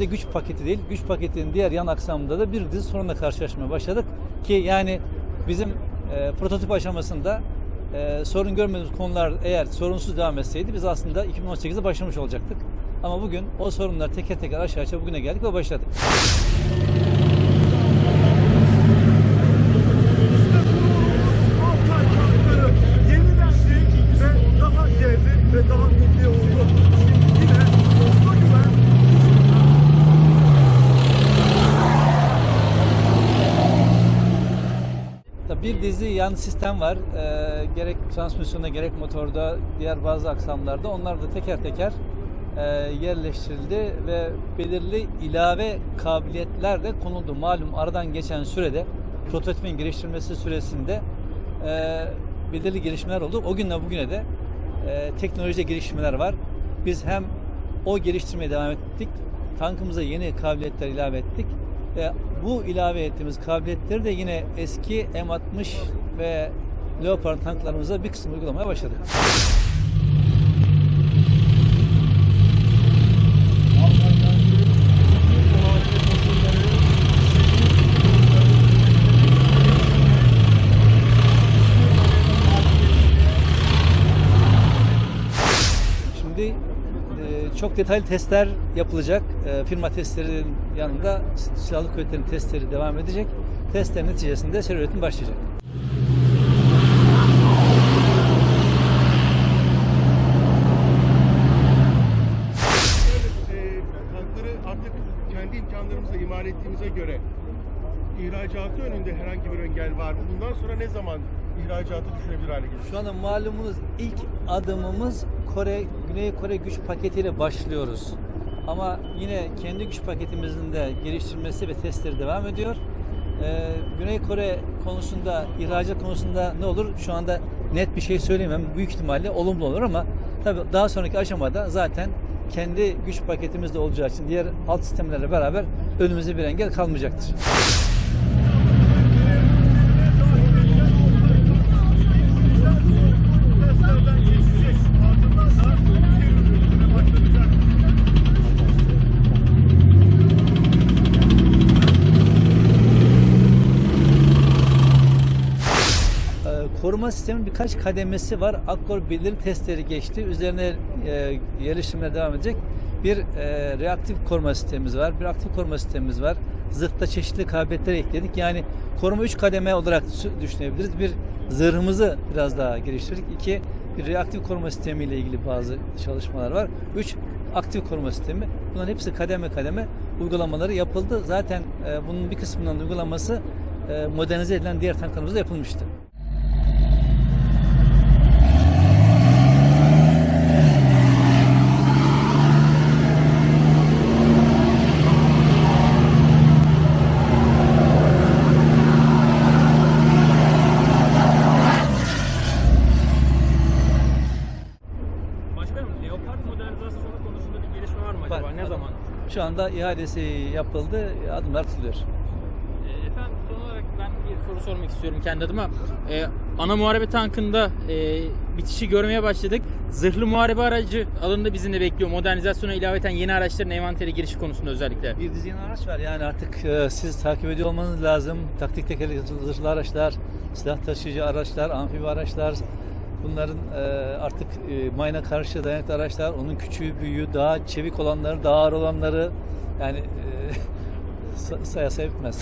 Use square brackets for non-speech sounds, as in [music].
sadece güç paketi değil, güç paketinin diğer yan aksamında da bir dizi sorunla karşılaşmaya başladık. Ki yani bizim e, prototip aşamasında e, sorun görmediğimiz konular eğer sorunsuz devam etseydi biz aslında 2018'de başlamış olacaktık. Ama bugün o sorunlar teker teker aşağı aşağı bugüne geldik ve başladık. Ve daha devri ve daha milli oldu. Şimdi yine orta güven Bir dizi yan sistem var. Ee, gerek transmisyonda gerek motorda diğer bazı aksamlarda onlar da teker teker e, yerleştirildi ve belirli ilave kabiliyetler de konuldu. Malum aradan geçen sürede prototipin geliştirilmesi süresinde e, belirli gelişmeler oldu. O günden bugüne de e, teknolojide gelişmeler var. Biz hem o geliştirmeye devam ettik, tankımıza yeni kabiliyetler ilave ettik. E, bu ilave ettiğimiz kabiliyetleri de yine eski M60 ve Leopard tanklarımıza bir kısmı uygulamaya başladık. Çok detaylı testler yapılacak. E, firma testlerinin yanında silahlı kuvvetlerin testleri devam edecek. Testlerin neticesinde seri üretim başlayacak. e, göre ihracatı önünde herhangi bir engel var mı? Bundan sonra ne zaman ihracatı düşünebilir hale gelir? Şu anda malumunuz ilk adımımız Kore, Güney Kore güç paketiyle başlıyoruz. Ama yine kendi güç paketimizin de geliştirilmesi ve testleri devam ediyor. Ee, Güney Kore konusunda, ihracat konusunda ne olur? Şu anda net bir şey söyleyemem. Büyük ihtimalle olumlu olur ama tabii daha sonraki aşamada zaten kendi güç paketimizde olacağı için diğer alt sistemlerle beraber önümüzde bir engel kalmayacaktır. Sistemin birkaç kademesi var. Akkor belirli testleri geçti. Üzerine e, yerleştirmeye devam edecek. Bir e, reaktif koruma sistemimiz var. Bir aktif koruma sistemimiz var. Zırhta çeşitli kabiliyetler ekledik. Yani koruma 3 kademe olarak düşünebiliriz. Bir zırhımızı biraz daha geliştirdik. İki bir reaktif koruma sistemiyle ilgili bazı çalışmalar var. Üç aktif koruma sistemi. Bunların hepsi kademe kademe uygulamaları yapıldı. Zaten e, bunun bir kısmından uygulaması e, modernize edilen diğer tanklarımızda yapılmıştı. Leopard modernizasyonu konusunda bir gelişme var mı acaba? Var. Ne zaman? Şu anda ihalesi yapıldı, adımlar atılıyor. Ee, efendim son olarak ben bir soru sormak istiyorum kendi adıma. Ee, ana muharebe tankında e, bitişi görmeye başladık. Zırhlı muharebe aracı alanında bizim de bekliyor. Modernizasyona ilaveten yeni araçların envantere girişi konusunda özellikle. Bir dizi yeni araç var yani artık e, siz takip ediyor olmanız lazım. Taktik tekerlekli zırhlı araçlar, silah taşıyıcı araçlar, amfibi araçlar. Bunların e, artık e, mayına karşı dayanıklı araçlar, onun küçüğü, büyüğü, daha çevik olanları, daha ağır olanları yani e, [laughs] say- saya say bitmez.